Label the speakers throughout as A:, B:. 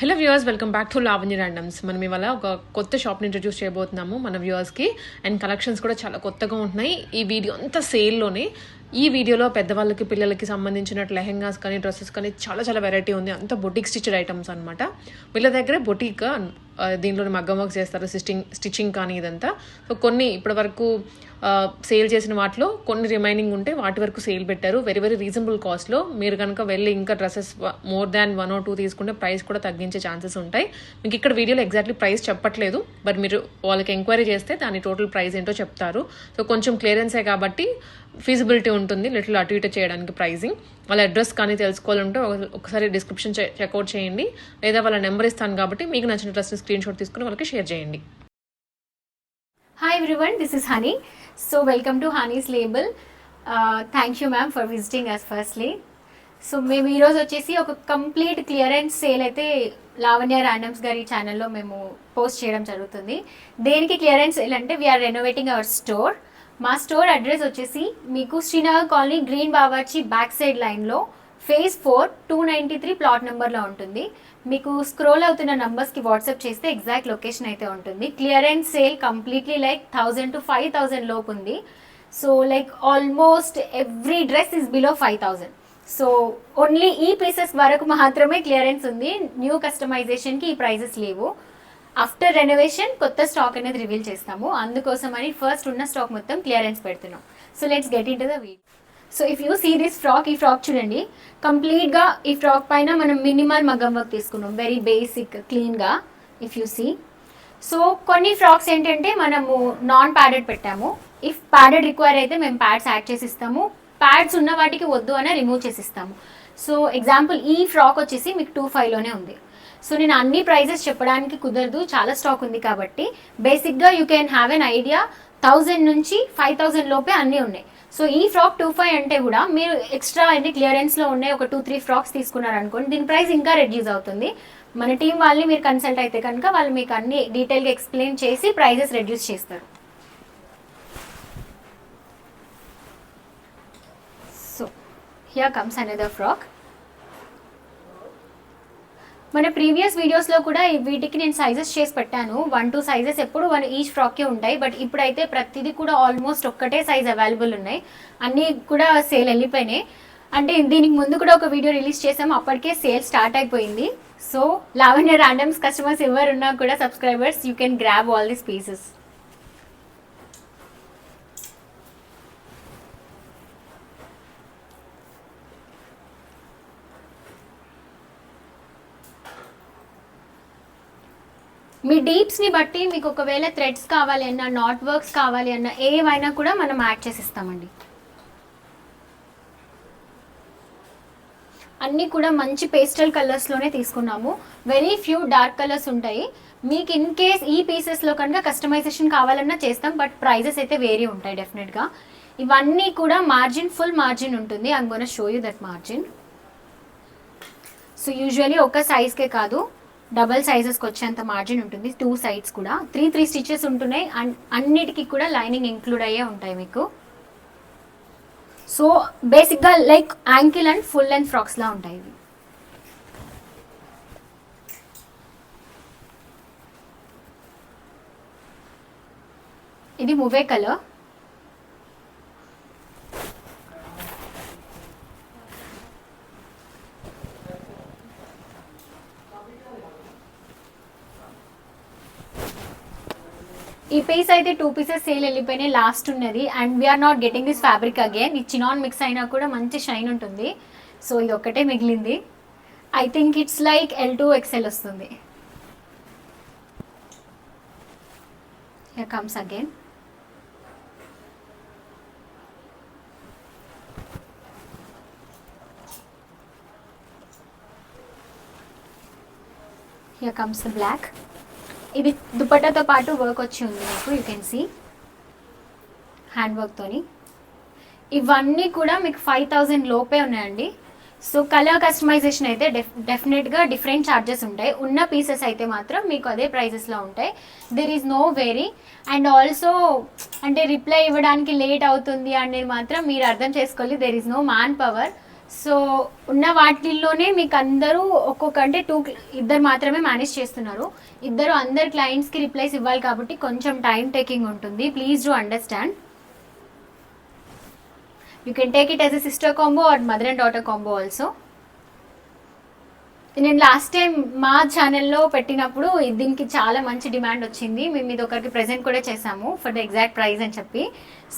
A: Hello viewers welcome back to Lavanya Randoms మనం ఇవాళ ఒక కొత్త షాప్ని ఇంట్రడ్యూస్ చేయబోతున్నాము మన వ్యూవర్స్కి అండ్ కలెక్షన్స్ కూడా చాలా కొత్తగా ఉంటున్నాయి. ఈ వీడియో అంతా సేల్లోనే ఈ వీడియోలో పెద్దవాళ్ళకి పిల్లలకి సంబంధించిన లెహెంగాస్ కానీ డ్రెస్సెస్ కానీ చాలా చాలా వెరైటీ ఉంది. అంతా బొటిక్ స్టిచ్డ్ ఐటమ్స్ అనమాట వీళ్ళ దగ్గర బొటిక్ దీంట్లో మగ్గం వర్క్ చేస్తారు స్టిచ్చింగ్ స్టిచ్చింగ్ కానీ ఇదంతా. సో కొన్ని ఇప్పటి వరకు సేల్ చేసిన వాటిలో కొన్ని రిమైనింగ్ ఉంటే వాటి వరకు సేల్ పెట్టారు. వెరీ వెరీ రీజనబుల్ కాస్ట్లో మీరు కనుక వెళ్ళి ఇంకా dresses more than one or two తీసుకుంటే ప్రైస్ కూడా తగ్గించే ఛాన్సెస్ ఉంటాయి. మీకు ఇక్కడ వీడియోలో ఎగ్జాక్ట్లీ ప్రైస్ చెప్పట్లేదు. బట్ మీరు వాళ్ళకి ఎంక్వైరీ చేస్తే దాని టోటల్ ప్రైస్ ఏంటో చెప్తారు. సో కొంచెం క్లియరెన్సే కాబట్టి ఫీజిబిలిటీ ఉంటుంది. లిటిల్ అటు ఇటు చేయడానికి ప్రైజింగ్ వాళ్ళ అడ్రస్ కానీ తెలుసుకోవాలంటే ఒకసారి డిస్క్రిప్షన్ చెక్అవుట్ చేయండి. లేదా వాళ్ళ నెంబర్ ఇస్తాను కాబట్టి మీకు నచ్చిన డ్రెస్సెస్ స్క్రీన్ షాట్ తీసుకుని వాళ్ళకి షేర్ చేయండి.
B: Hi everyone this is Honey so welcome to Honey's Label thank you ma'am for visiting us firstly so మేము ఈరోజు వచ్చేసి ఒక కంప్లీట్ క్లియరెన్స్ సేల్ అయితే లావణ్య ర్యాండమ్స్ గారి ఛానల్లో మేము పోస్ట్ చేయడం జరుగుతుంది. దేనికి క్లియరెన్స్ సేల్ అంటే వీఆర్ రెనోవేటింగ్ అవర్ స్టోర్ మా స్టోర్ అడ్రస్ వచ్చేసి మీకు Srinagar colony green Bawarchi back side లైన్లో phase four two ninety three plot నెంబర్లో ఉంటుంది. మీకు స్క్రోల్ అవుతున్న నంబర్స్కి వాట్సాప్ చేస్తే ఎగ్జాక్ట్ లొకేషన్ అయితే ఉంటుంది. Clearance sale completely like thousand to five thousand లోపు ఉంది. So like almost every dress is below five thousand so only ఈ పీసెస్ వరకు మాత్రమే క్లియరెన్స్ ఉంది. న్యూ కస్టమైజేషన్కి ఈ ప్రైజెస్ లేవు. ఆఫ్టర్ రెనోవేషన్ కొత్త స్టాక్ అనేది రివీల్ చేస్తాము. అందుకోసం అని ఫస్ట్ ఉన్న స్టాక్ మొత్తం క్లియరెన్స్ పెడుతున్నాం. So let's get into the video so if you see this frock ఈ ఫ్రాక్ చూడండి. కంప్లీట్గా ఈ ఫ్రాక్ పైన మనం మినిమల్ మగ్గం వర్క్ తీసుకున్నాం. వెరీ బేసిక్ క్లీన్గా ఇఫ్ యూ సీ సో కొన్ని ఫ్రాక్స్ ఏంటంటే మనము నాన్ ప్యాడెడ్ పెట్టాము. ఇఫ్ ప్యాడెడ్ రిక్వైర్ అయితే మేము ప్యాడ్స్ యాడ్ చేసి ఇస్తాము ప్యాడ్స్ ఉన్న వాటికి వద్దు అనే రిమూవ్ చేసి ఇస్తాము సో ఎగ్జాంపుల్ ఈ ఫ్రాక్ వచ్చేసి మీకు టూ ఫైవ్లోనే ఉంది. సో నేను అన్ని ప్రైజెస్ చెప్పడానికి కుదరదు. చాలా స్టాక్ ఉంది కాబట్టి. బేసిక్గా you can have an idea thousand నుంచి ఫైవ్ థౌజండ్ లోపే అన్నీ ఉన్నాయి. సో ఈ ఫ్రాక్ టూ ఫైవ్ అంటే కూడా మీరు ఎక్స్ట్రా అయితే క్లియరెన్స్లో ఉన్నాయి ఒక టూ త్రీ ఫ్రాక్స్ తీసుకున్నారనుకోండి దీని ప్రైస్ ఇంకా రెడ్యూస్ అవుతుంది. మన టీం వాళ్ళని మీరు కన్సల్ట్ అయితే కనుక వాళ్ళు మీకు అన్ని డీటెయిల్గా ఎక్స్ప్లెయిన్ చేసి ప్రైజెస్ రెడ్యూస్ చేస్తారు. So here comes another frock మన ప్రీవియస్ వీడియోస్లో కూడా వీటికి నేను సైజెస్ చేసి పెట్టాను. వన్ టూ సైజెస్ ఎప్పుడు వన్ ఈచ్ ఫ్రాక్కే ఉంటాయి. బట్ ఇప్పుడైతే ప్రతిదీ కూడా ఆల్మోస్ట్ ఒక్కటే సైజ్ అవైలబుల్ ఉన్నాయి. అన్నీ కూడా సేల్ వెళ్ళిపోయినాయి. అంటే దీనికి ముందు కూడా ఒక వీడియో రిలీజ్ చేసాము అప్పటికే సేల్ స్టార్ట్ అయిపోయింది. సో లావణ్య ర్యాండమ్స్ కస్టమర్స్ ఎవరున్నా కూడా subscribers you can grab all this pieces మీ డీప్స్ని బట్టి మీకు ఒకవేళ థ్రెడ్స్ కావాలి అన్న నాట్ వర్క్స్ కావాలి అన్న ఏవైనా కూడా మనం యాడ్ చేసి ఇస్తామండి అన్నీ కూడా మంచి పేస్టల్ కలర్స్లోనే తీసుకున్నాము. వెరీ ఫ్యూ డార్క్ కలర్స్ ఉంటాయి. మీకు ఇన్ కేస్ ఈ పీసెస్లో కనుక కస్టమైజేషన్ కావాలన్నా చేస్తాం బట్ ప్రైజెస్ అయితే వేరీ ఉంటాయి డెఫినెట్గా ఇవన్నీ కూడా మార్జిన్ ఫుల్ మార్జిన్ ఉంటుంది. I'm show you that margin so usually ఒక సైజ్కే కాదు. డబల్ సైజెస్కి వచ్చేంత మార్జిన్ ఉంటుంది. టూ సైడ్స్ కూడా. త్రీ త్రీ స్టిచెస్ ఉంటున్నాయి. అండ్ అన్నిటికీ కూడా లైనింగ్ ఇంక్లూడ్ అయ్యే ఉంటాయి మీకు. సో బేసిక్గా like ankle and full length ఫ్రాక్స్లా ఉంటాయి ఇవి. ఇది మువే కలర్ ఈ పీస్ అయితే టూ పీసెస్ సేల్ వెళ్ళిపోయినాయి. లాస్ట్ ఉన్నది. And we're not getting this fabric again ఈ చినాన్ మిక్స్ అయినా కూడా మంచి షైన్ ఉంటుంది. సో ఇది ఒక్కటే మిగిలింది. I think it's like L two XL వస్తుంది. Comes again here comes the black ఇది దుపట్టాతో పాటు వర్క్ వచ్చి ఉంది మీకు యూ కెన్ సీ హ్యాండ్ వర్క్తోని ఇవన్నీ కూడా మీకు ఫైవ్ థౌజండ్ లోపే ఉన్నాయండి. సో కలర్ కస్టమైజేషన్ అయితే డెఫ్ డెఫినెట్గా డిఫరెంట్ ఛార్జెస్ ఉంటాయి. ఉన్న పీసెస్ అయితే మాత్రం మీకు అదే ప్రైజెస్లో ఉంటాయి. There is no worry and also అంటే రిప్లై ఇవ్వడానికి లేట్ అవుతుంది అనేది మాత్రం మీరు అర్థం చేసుకోవాలి. There is no manpower so ఉన్న వాటిల్లోనే మీకు అందరూ ఒక్కొక్క అంటే టూ ఇద్దరు మాత్రమే మేనేజ్ చేస్తున్నారు. ఇద్దరు అందరు క్లయింట్స్కి రిప్లైస్ ఇవ్వాలి కాబట్టి కొంచెం టైం టేకింగ్ ఉంటుంది. Please do understand. You can take it as a sister combo or mother and daughter combo also. నేను లాస్ట్ టైం మా ఛానల్లో పెట్టినప్పుడు దీనికి చాలా మంచి డిమాండ్ వచ్చింది. మేము ఇది ఒకరికి ప్రెజెంట్ కూడా చేసాము ఫర్ ద ఎగ్జాక్ట్ ప్రైస్ అని చెప్పి.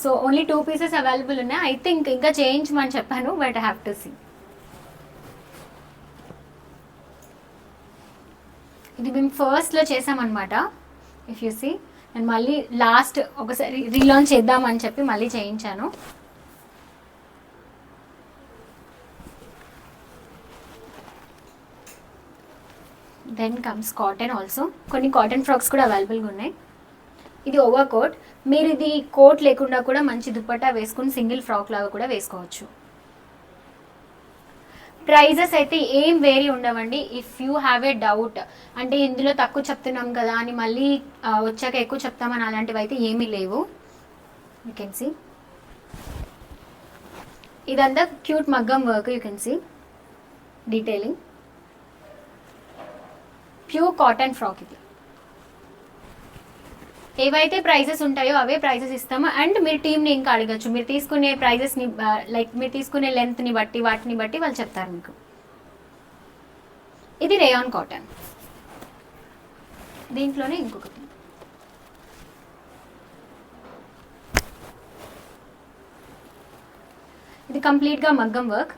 B: So only two pieces available ఉన్నాయి. ఐ థింక్ ఇంకా చేయించమని చెప్పాను బట్ హ్యావ్ టు సీ ఇది మేము ఫస్ట్లో చేసామన్నమాట ఇఫ్ యూ సీ నేను మళ్ళీ లాస్ట్ ఒకసారి రీలాంచ్ చేద్దామని చెప్పి మళ్ళీ చేయించాను. దెన్ కమ్స్ కాటన్ ఆల్సో కొన్ని కాటన్ ఫ్రాక్స్ కూడా అవైలబుల్గా ఉన్నాయి. ఇది ఓవర్ కోట్ మీరు ఇది కోట్ లేకుండా కూడా మంచి దుప్పట్టా వేసుకుని సింగిల్ ఫ్రాక్ లాగా కూడా వేసుకోవచ్చు. ప్రైజెస్ అయితే ఏం వేరీ ఉండవండి. If you have a doubt అంటే ఇందులో తక్కువ చెప్తున్నాం కదా అని మళ్ళీ వచ్చాక ఎక్కువ చెప్తామని అలాంటివి అయితే ఏమీ లేవు. యూ కెన్ సీ ఇదంతా క్యూట్ మగ్గం work you can see detailing pure cotton frock ఇది. ఏవైతే ప్రైజెస్ ఉంటాయో అవే ప్రైజెస్ ఇస్తాము. అండ్ మీరు టీమ్ని ఇంకా అడగచ్చు. మీరు తీసుకునే ప్రైజెస్ని లైక్ మీరు తీసుకునే లెంత్ని బట్టి వాటిని బట్టి వాళ్ళు చెప్తారు మీకు. ఇది రేయాన్ కాటన్. దీంట్లోనే ఇంకొకటి. ఇది కంప్లీట్గా మగ్గం వర్క్.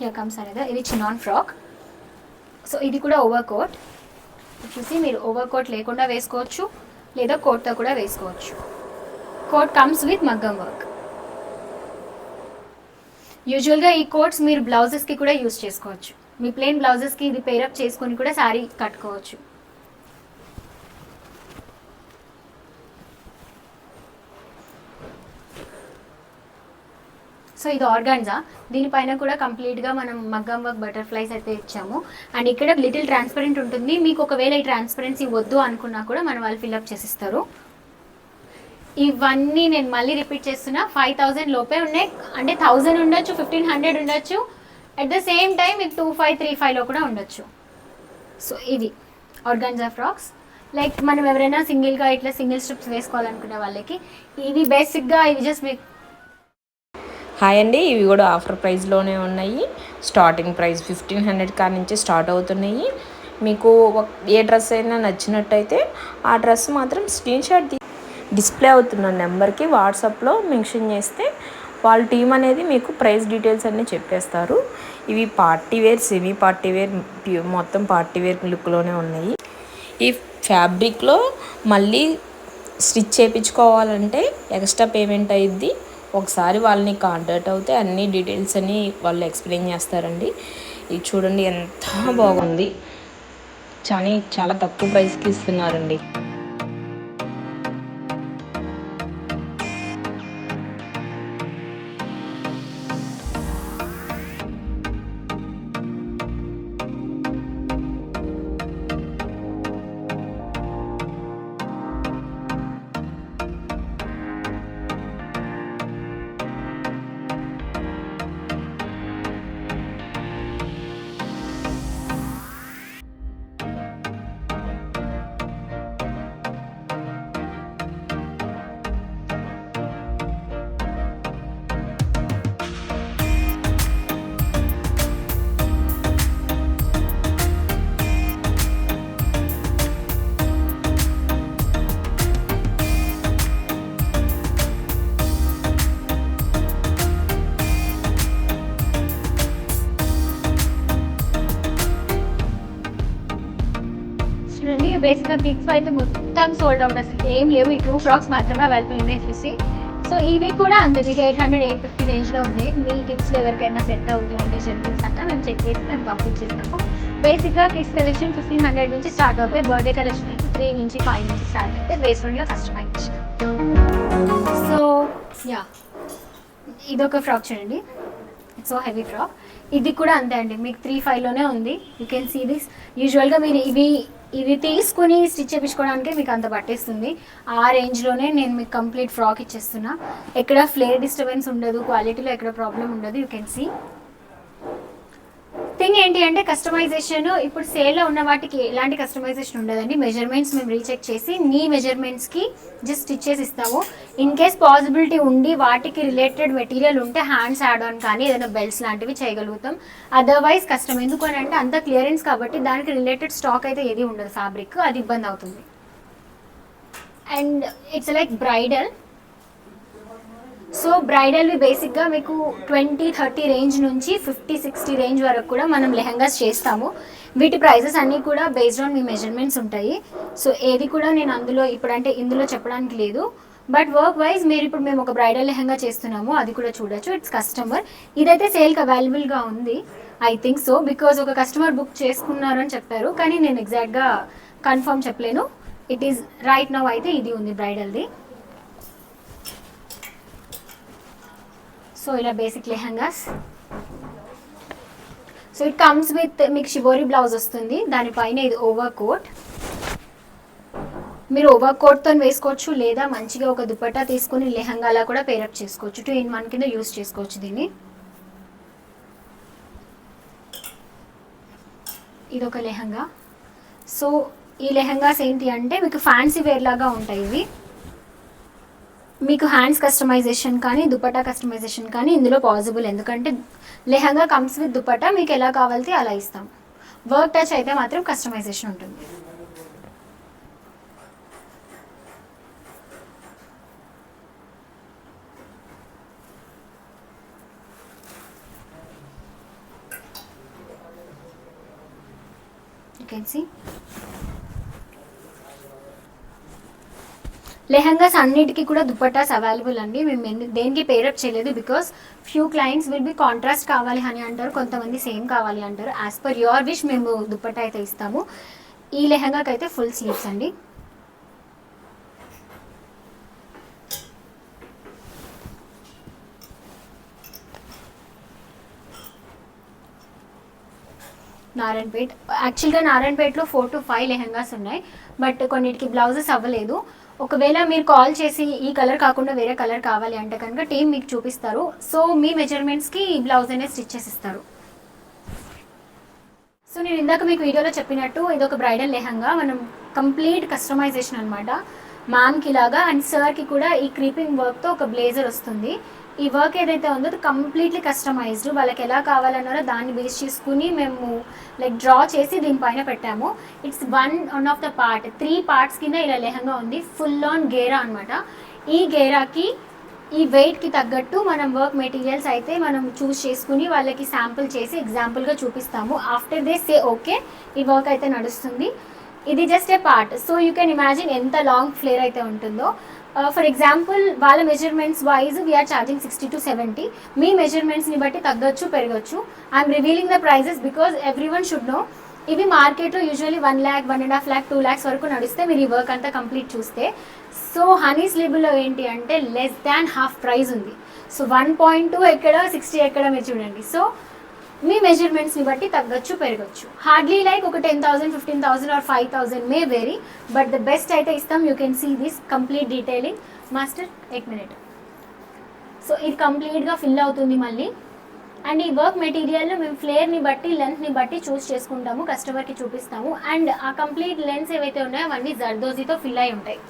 B: హియర్ కమ్స్ అనేది ఇది చినాన్ ఫ్రాక్ సో ఇది కూడా ఓవర్ కోట్ చూసి మీరు ఓవర్ కోట్ లేకుండా వేసుకోవచ్చు లేదా కోట్తో కూడా వేసుకోవచ్చు. కోట్ కమ్స్ విత్ మగ్గం వర్క్ యూజువల్గా ఈ కోట్స్ మీరు బ్లౌజెస్కి కూడా యూస్ చేసుకోవచ్చు. మీ ప్లెయిన్ బ్లౌజెస్కి ఇది పేరప్ చేసుకొని కూడా శారీ కట్టుకోవచ్చు. సో ఇది ఆర్గాన్జా. దీనిపైన కూడా కంప్లీట్గా మనం మగ్గం వర్క్ బటర్ఫ్లైస్ అయితే ఇచ్చాము. అండ్ ఇక్కడ లిటిల్ ట్రాన్స్పరెంట్ ఉంటుంది. మీకు ఒకవేళ ఈ ట్రాన్స్పరెన్సీ వద్దు అనుకున్నా కూడా మన వాళ్ళు ఫిల్అప్ చేసిస్తారు. ఇవన్నీ నేను మళ్ళీ రిపీట్ చేస్తున్నా. ఫైవ్ థౌజండ్ లోపే ఉన్నాయి. అంటే థౌజండ్ ఉండొచ్చు ఫిఫ్టీన్ హండ్రెడ్ ఉండొచ్చు. అట్ ద సేమ్ టైం మీకు టూ ఫైవ్ త్రీ ఫైవ్లో కూడా ఉండొచ్చు. సో ఇది ఆర్గాన్జా ఫ్రాక్స్. లైక్ మనం ఎవరైనా సింగిల్గా ఇట్లా సింగిల్ స్ట్రిప్స్ వేసుకోవాలనుకునే వాళ్ళకి ఇవి బేసిక్గా ఇవి జస్ట్ మీకు
C: హాయ్ అండి ఇవి కూడా ఆఫర్ ప్రైస్లోనే ఉన్నాయి. స్టార్టింగ్ ప్రైస్ ఫిఫ్టీన్ హండ్రెడ్ కాడ నుంచి స్టార్ట్ అవుతున్నాయి. మీకు ఒక- ఏ డ్రెస్ అయినా నచ్చినట్టయితే ఆ డ్రెస్ మాత్రం స్క్రీన్ షాట్ డిస్ప్లే అవుతున్న నెంబర్కి వాట్సాప్లో మెన్షన్ చేస్తే వాళ్ళ టీం అనేది మీకు ప్రైస్ డీటెయిల్స్ అన్నీ చెప్పేస్తారు. ఇవి party wear semi party wear మొత్తం పార్టీ వేర్ లుక్లోనే ఉన్నాయి. ఈ ఫ్యాబ్రిక్లో మళ్ళీ స్టిచ్ చేయించుకోవాలంటే ఎక్స్ట్రా పేమెంట్ అయ్యిద్ది ఒకసారి వాళ్ళని కాంటాక్ట్ అవుతే అన్ని డీటెయిల్స్ అన్ని వాళ్ళు ఎక్స్ప్లెయిన్ చేస్తారండి. ఇది చూడండి ఎంత బాగుంది. చాలా చాలా తక్కువ ప్రైస్కి ఇస్తున్నారండి.
B: ఇంకా బిగ్స్ అయితే మొత్తం సోల్డ్ అవుట్ అసలు. ఏం లేవు. ఈ టూ ఫ్రాక్స్ మాత్రమే అవైలబుల్ ఉన్నాయి చూసి. సో ఇవి కూడా అంతే. ఎయిట్ హండ్రెడ్ ఎయిట్ ఫిఫ్టీ రేంజ్లో ఉంది. మీ కిడ్స్లో ఎవరికైనా సెట్ అవుతుంది అంటే షెడ్యూల్స్ అంతా మేము చెక్ చేసి మేము పంపించేస్తాము. బేసిక్గా కిడ్స్ కలెక్షన్ ఫిఫ్టీన్ హండ్రెడ్ నుంచి స్టార్ట్ అవుతాయి. బర్త్డే కలెక్షన్ త్రీ నుంచి ఫైవ్ నుంచి స్టార్ట్ అయితే based on customize so yeah ఇదొక ఫ్రాక్ చూడండి. సో హెవీ ఫ్రాక్ ఇది కూడా అంతే అండి. మీకు త్రీ ఫైవ్లోనే ఉంది. యూ కెన్ సీ దిస్ యూజువల్గా మీరు ఇవి ఇది తీసుకుని స్టిచ్ చేయించుకోవడానికి మీకు అంత పట్టేస్తుంది. ఆ రేంజ్లోనే నేను మీకు కంప్లీట్ ఫ్రాక్ ఇచ్చేస్తున్నా. ఎక్కడ ఫ్లేర్ డిస్టర్బెన్స్ ఉండదు క్వాలిటీలో ఎక్కడ ప్రాబ్లం ఉండదు యూ కెన్ సీ థింగ్ ఏంటి అంటే కస్టమైజేషన్ ఇప్పుడు సేల్లో ఉన్న వాటికి ఎలాంటి కస్టమైజేషన్ ఉండదండి. మెజర్మెంట్స్ మేము రీచెక్ చేసి నీ మెజర్మెంట్స్కి జస్ట్ స్టిచ్ చేసి ఇస్తాము. ఇన్ కేస్ పాసిబిలిటీ ఉండి వాటికి రిలేటెడ్ మెటీరియల్ ఉంటే హ్యాండ్స్ యాడ్ ఆన్ కానీ ఏదైనా బెల్ట్స్ లాంటివి చేయగలుగుతాం. అదర్వైజ్ కష్టం ఎందుకు అని అంటే అంత క్లియరెన్స్ కాబట్టి దానికి రిలేటెడ్ స్టాక్ అయితే ఏది ఉండదు ఫ్యాబ్రిక్ అది ఇబ్బంది అవుతుంది. And it's like bridal so బ్రైడల్వి బేసిక్గా మీకు ట్వంటీ థర్టీ రేంజ్ నుంచి ఫిఫ్టీ సిక్స్టీ రేంజ్ వరకు కూడా మనం లెహంగాస్ చేస్తాము. వీటి ప్రైజెస్ అన్నీ కూడా బేస్డ్ ఆన్ మీ మెజర్మెంట్స్ ఉంటాయి. సో ఏది కూడా నేను అందులో ఇప్పుడంటే ఇందులో చెప్పడానికి లేదు. బట్ వర్క్ వైజ్ మీరు ఇప్పుడు మేము ఒక బ్రైడల్ లెహంగా చేస్తున్నాము. అది కూడా చూడొచ్చు. It's customer. ఇదైతే సేల్కి అవైలబుల్గా ఉంది. ఐ థింక్ సో బికాజ్ ఒక కస్టమర్ బుక్ చేసుకున్నారు అని చెప్పారు. కానీ నేను ఎగ్జాక్ట్గా కన్ఫర్మ్ చెప్పలేను. ఇట్ ఈస్ రైట్ నవ్ అయితే ఇది ఉంది బ్రైడల్ది. సో ఇలా basic lehengas so it comes with మీకు షిబోరి బ్లౌజ్ వస్తుంది. దానిపైన ఇది ఓవర్ కోట్ మీరు ఓవర్ కోట్తో వేసుకోవచ్చు లేదా మంచిగా ఒక దుపట్టా తీసుకుని లెహంగాలా కూడా పేరప్ చేసుకోవచ్చు. టూ ఇన్ వన్ కింద యూస్ చేసుకోవచ్చు దీన్ని. ఇది ఒక లెహంగా. సో ఈ లెహంగాస్ ఏంటి అంటే మీకు ఫ్యాన్సీ వేర్ లాగా ఉంటాయి ఇవి. మీకు హ్యాండ్స్ కస్టమైజేషన్ కానీ దుపట్టా కస్టమైజేషన్ కానీ ఇందులో పాసిబుల్ ఎందుకంటే లెహంగా కమ్స్ విత్ దుపట్టా మీకు ఎలా కావాలితే అలా ఇస్తాం. వర్క్ టచ్ అయితే మాత్రం కస్టమైజేషన్ ఉంటుంది. You can see. లెహంగాస్ అన్నిటికీ కూడా దుపట్టాస్ అవైలబుల్ అండి. మేము దేనికి పేరప్ చేయలేదు because few clients will be contrast కావాలి అని అంటారు కొంతమంది సేమ్ కావాలి అంటారు. యాజ్ పర్ యువర్ విష్ మేము దుపట్టా అయితే ఇస్తాము. ఈ లెహంగాకి అయితే ఫుల్ స్లీవ్స్ అండి. నారాయణపేట్ యాక్చువల్గా నారాయణపేటలో ఫోర్ టు ఫైవ్ లెహంగాస్ ఉన్నాయి. బట్ కొన్నిటికి బ్లౌజెస్ అవ్వలేదు. ఒకవేళ మీరు కాల్ చేసి ఈ కలర్ కాకుండా వేరే కలర్ కావాలి అంటే కనుక టీం మీకు చూపిస్తారు. సో మీ మెజర్మెంట్స్కి బ్లౌజ్ అనేది స్టిచ్ చేసి ఇస్తారు. సో నేను ఇందాక మీకు వీడియోలో చెప్పినట్టు ఇది ఒక బ్రైడల్ లెహంగా. మనం కంప్లీట్ కస్టమైజేషన్ అనమాట మ్యామ్కి ఇలాగా అండ్ సార్కి కూడా ఈ క్రీపింగ్ వర్క్తో ఒక బ్లేజర్ వస్తుంది. ఈ వర్క్ ఏదైతే ఉందో అది కంప్లీట్లీ కస్టమైజ్డ్ వాళ్ళకి ఎలా కావాలన్నారో దాన్ని బేస్ చేసుకుని మేము లైక్ డ్రా చేసి దీనిపైన పెట్టాము. It's one one of the part three parts కింద ఇలా లెహంగా ఉంది. ఫుల్ ఆన్ గేరా అనమాట ఈ గేరాకి ఈ వెయిట్కి తగ్గట్టు మనం వర్క్ మెటీరియల్స్ అయితే మనం చూస్ చేసుకుని వాళ్ళకి శాంపుల్ చేసి ఎగ్జాంపుల్గా చూపిస్తాము. ఆఫ్టర్ దే సే ఓకే ఈ వర్క్ అయితే నడుస్తుంది. ఇది just a part so you can imagine ఎంత లాంగ్ ఫ్లేర్ అయితే ఉంటుందో. Uh, ఫర్ ఎగ్జాంపుల్ వాళ్ళ measurements wise we're charging sixty to seventy మీ మెజర్మెంట్స్ని బట్టి తగ్గొచ్చు పెరగచ్చు. I'm revealing the prices because everyone should know ఇవి మార్కెట్లో usually one lakh one and half lakh two lakhs వరకు నడిస్తే మీరు ఈ వర్క్ అంతా కంప్లీట్ చూస్తే. సో హనీస్ లేబుల్లో ఏంటి అంటే లెస్ దాన్ హాఫ్ ప్రైజ్ ఉంది. సో వన్ పాయింట్ టూ ఎక్కడ సిక్స్టీ ఎక్కడ మీరు చూడండి. సో మీ మెజర్మెంట్స్ని బట్టి తగ్గొచ్చు పెరగచ్చు. హార్డ్లీ లైక్ ఒక ten thousand fifteen thousand or five thousand may vary but the best అయితే ఇస్తాం. You can see this complete detailing master eight minute so ఇది కంప్లీట్గా ఫిల్ అవుతుంది మళ్ళీ. అండ్ ఈ వర్క్ మెటీరియల్ మేము ఫ్లేర్ని బట్టి లెంత్ని బట్టి చూస్ చేసుకుంటాము. కస్టమర్కి చూపిస్తాము. అండ్ ఆ కంప్లీట్ లెన్స్ ఏవైతే ఉన్నాయో అవన్నీ జర్దోజీతో ఫిల్ అయి ఉంటాయి.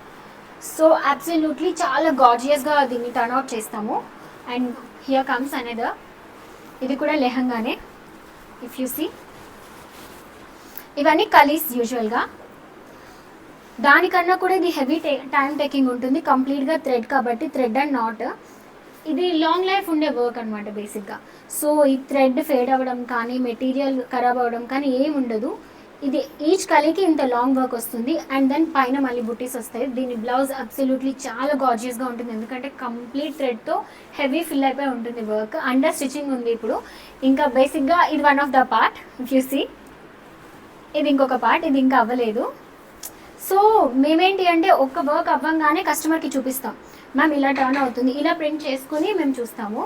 B: సో అబ్సల్యూట్లీ చాలా గార్జియస్గా దీన్ని టర్న్అవుట్ చేస్తాము. అండ్ హియర్ కమ్స్ అనేదర్ ఇది కూడా లెహంగానే ఇఫ్ యూ సీ ఇవన్నీ కలీస్ యూజువల్గా దానికన్నా కూడా ఇది హెవీ టే టైం టేకింగ్ ఉంటుంది. కంప్లీట్గా థ్రెడ్ కాబట్టి థ్రెడ్ అండ్ నాట్ ఇది లాంగ్ లైఫ్ ఉండే వర్క్ అనమాట బేసిక్గా సో ఈ థ్రెడ్ ఫేడ్ అవ్వడం కానీ మెటీరియల్ ఖరాబ్ అవ్వడం కానీ ఏం ఉండదు. ఇది ఈచ్ కలికి ఇంత లాంగ్ వర్క్ వస్తుంది. అండ్ దెన్ పైన మళ్ళీ బుటీస్ వస్తాయి. దీని బ్లౌజ్ అబ్సల్యూట్లీ చాలా గార్జియస్గా ఉంటుంది. ఎందుకంటే కంప్లీట్ థ్రెడ్తో హెవీ ఫిల్ అయిపోయి ఉంటుంది వర్క్ అండర్ స్టిచ్చింగ్ ఉంది ఇప్పుడు. ఇంకా బేసిక్గా ఇది one of the part if you see ఇది ఇంకొక పార్ట్ ఇది ఇంకా అవ్వలేదు. సో మేమేంటి అంటే ఒక్క వర్క్ అవ్వంగానే కస్టమర్కి చూపిస్తాం. మ్యామ్ ఇలా టర్న్ అవుతుంది. ఇలా ప్రింట్ చేసుకుని మేము చూస్తాము.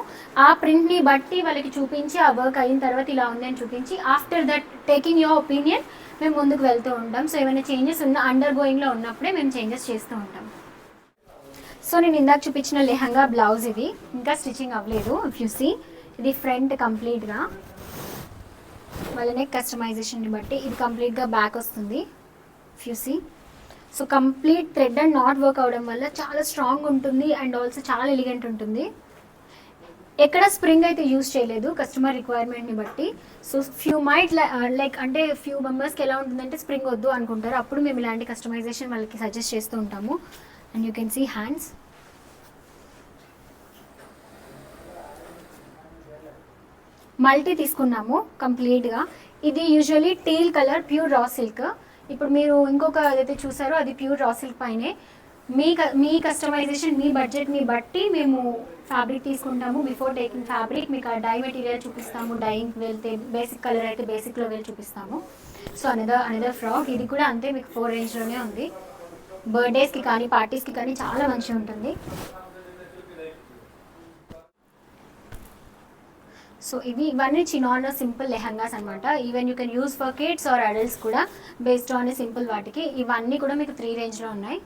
B: ఆ ప్రింట్ని బట్టి వాళ్ళకి చూపించి ఆ వర్క్ అయిన తర్వాత ఇలా ఉంది అని చూపించి after that taking your opinion మేము ముందుకు వెళ్తూ ఉంటాం. సో ఏమైనా చేంజెస్ ఉన్న అండర్ గోయింగ్లో ఉన్నప్పుడే మేము చేంజెస్ చేస్తూ ఉంటాం. సో నేను ఇందాక చూపించిన లెహంగా బ్లౌజ్ ఇది. ఇంకా స్టిచ్చింగ్ అవ్వలేదు ఇఫ్ సీ ఇది ఫ్రంట్ కంప్లీట్గా వాళ్ళ నెక్ కస్టమైజేషన్ని బట్టి ఇది కంప్లీట్గా బ్యాక్ వస్తుంది. If see so complete thread and not work అవడం వల్ల చాలా స్ట్రాంగ్ ఉంటుంది అండ్ ఆల్సో చాలా ఎలిగెంట్ ఉంటుంది. ఎక్కడ స్ప్రింగ్ అయితే యూజ్ చేయలేదు కస్టమర్ రిక్వైర్మెంట్ని బట్టి. సో ఫ్యూ మైట్ లైక్ అంటే ఫ్యూ మెంబర్స్కి ఎలా ఉంటుందంటే స్ప్రింగ్ వద్దు అనుకుంటారు. అప్పుడు మేము ఇలాంటి కస్టమైజేషన్ వాళ్ళకి సజెస్ట్ చేస్తూ ఉంటాము. And you can see hands multi తీసుకున్నాము కంప్లీట్గా ఇది usually teal colour pure raw silk ఇప్పుడు మీరు ఇంకొక ఏదైతే చూసారో అది ప్యూర్ రా సిల్క్ పైనే. మీ క- మీ కస్టమైజేషన్ మీ బడ్జెట్ని బట్టి మేము ఫ్యాబ్రిక్ తీసుకుంటాము. బిఫోర్ టేకింగ్ ఫ్యాబ్రిక్ మీకు ఆ డై మెటీరియల్ చూపిస్తాము. డైయింగ్ వెళ్తే బేసిక్ కలర్ అయితే బేసిక్లో వెళ్ళి చూపిస్తాము. సో అనదర్ అనదర్ ఫ్రాక్ ఇది కూడా అంతే మీకు ఫోర్ రేంజ్లోనే ఉంది. బర్త్డేస్కి కానీ పార్టీస్కి కానీ చాలా మంచిగా ఉంటుంది. సో ఇవి ఇవన్నీ చినాన్ సింపుల్ లెహంగాస్ అనమాట even you can use for kids or adults కూడా బేస్డ్ ఆన్ సింపుల్ వాటికి. ఇవన్నీ కూడా మీకు త్రీ రేంజ్లో ఉన్నాయి.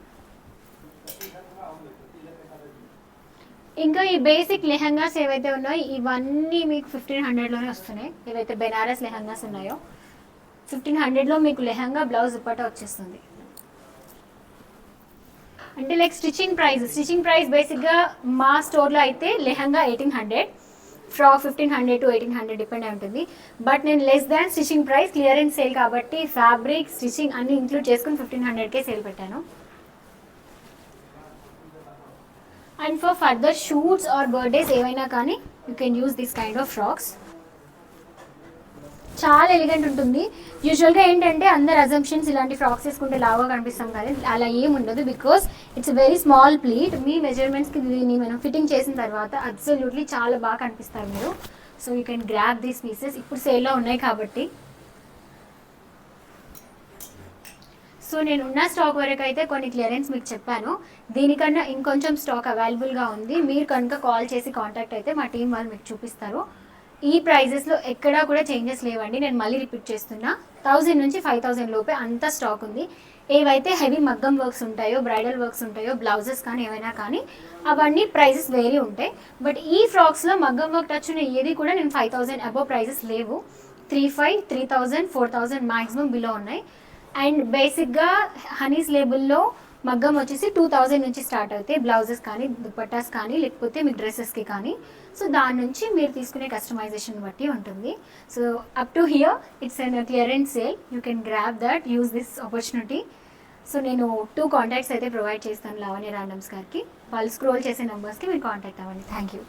B: ఇంకా ఈ బేసిక్ లెహంగాస్ ఏవైతే ఉన్నాయో ఇవన్నీ మీకు ఫిఫ్టీన్ హండ్రెడ్లోనే వస్తున్నాయి. ఏవైతే బెనారస్ లెహంగాస్ ఉన్నాయో ఫిఫ్టీన్ హండ్రెడ్లో మీకు లెహంగా బ్లౌజ్ దుపట్టా వచ్చేస్తుంది. అంటే like stitching price stitching price బేసిక్గా మా స్టోర్లో అయితే lehenga eighteen hundred ఫ్రా fifteen hundred to eighteen hundred depend అయి ఉంటుంది బట్ నేను less than stitching price clearance sale కాబట్టి ఫ్యాబ్రిక్ స్టిచ్చింగ్ అన్ని ఇంక్లూడ్ చేసుకుని ఫిఫ్టీన్ హండ్రెడ్కే సేల్ పెట్టాను. And for further shoots or birthdays ఏవైనా కానీ you can use this kind of frocks చాలా ఎలిగెంట్ ఉంటుంది. యూజువల్గా ఏంటంటే అందరు అజంప్షన్స్ ఇలాంటి ఫ్రాక్స్ వేసుకుంటే లావుగా కనిపిస్తాం కానీ అలా ఏం ఉండదు because it's very small pleat మీ మెజర్మెంట్స్కి దీన్ని మనం ఫిట్టింగ్ చేసిన తర్వాత అబ్సల్యూట్లీ చాలా బాగా కనిపిస్తారు మీరు. So you can grab these pieces ఇప్పుడు సేల్లో ఉన్నాయి కాబట్టి. సో నేను ఉన్న స్టాక్ వరకు అయితే కొన్ని క్లియరెన్స్ మీకు చెప్పాను. దీనికన్నా ఇంకొంచెం స్టాక్ అవైలబుల్గా ఉంది. మీరు కనుక కాల్ చేసి కాంటాక్ట్ అయితే మా టీం వాళ్ళు మీకు చూపిస్తారు. ఈ ప్రైజెస్లో ఎక్కడా కూడా చేంజెస్ లేవండి. నేను మళ్ళీ రిపీట్ చేస్తున్నా. థౌజండ్ నుంచి ఫైవ్ థౌజండ్ లోపే అంత స్టాక్ ఉంది. ఏవైతే హెవీ మగ్గం వర్క్స్ ఉంటాయో బ్రైడల్ వర్క్స్ ఉంటాయో బ్లౌజెస్ కానీ ఏవైనా కానీ అవన్నీ ప్రైజెస్ వేరే ఉంటాయి. బట్ ఈ ఫ్రాక్స్లో మగ్గం వర్క్ టచ్ ఉన్న ఏది కూడా నేను ఫైవ్ థౌజండ్ అబోవ్ ప్రైజెస్ లేవు. Three five three thousand four thousand maximum below ఉన్నాయి. అండ్ బేసిక్గా హనీస్ లేబుల్లో మగ్గం వచ్చేసి టూ థౌజండ్ నుంచి స్టార్ట్ అవుతాయి. బ్లౌజెస్ కానీ దుపట్టాస్ కానీ లేకపోతే మీ డ్రెస్సెస్కి కానీ. సో దాని నుంచి మీరు తీసుకునే కస్టమైజేషన్ బట్టి ఉంటుంది. So up to here it's and clearance sale you can grab that use this opportunity so నేను టూ కాంటాక్ట్స్ అయితే ప్రొవైడ్ చేస్తాను లావణ్య రాండమ్స్ గారికి. వాళ్ళు స్క్రోల్ చేసే నెంబర్స్కి మీరు కాంటాక్ట్ అవ్వండి. Thank you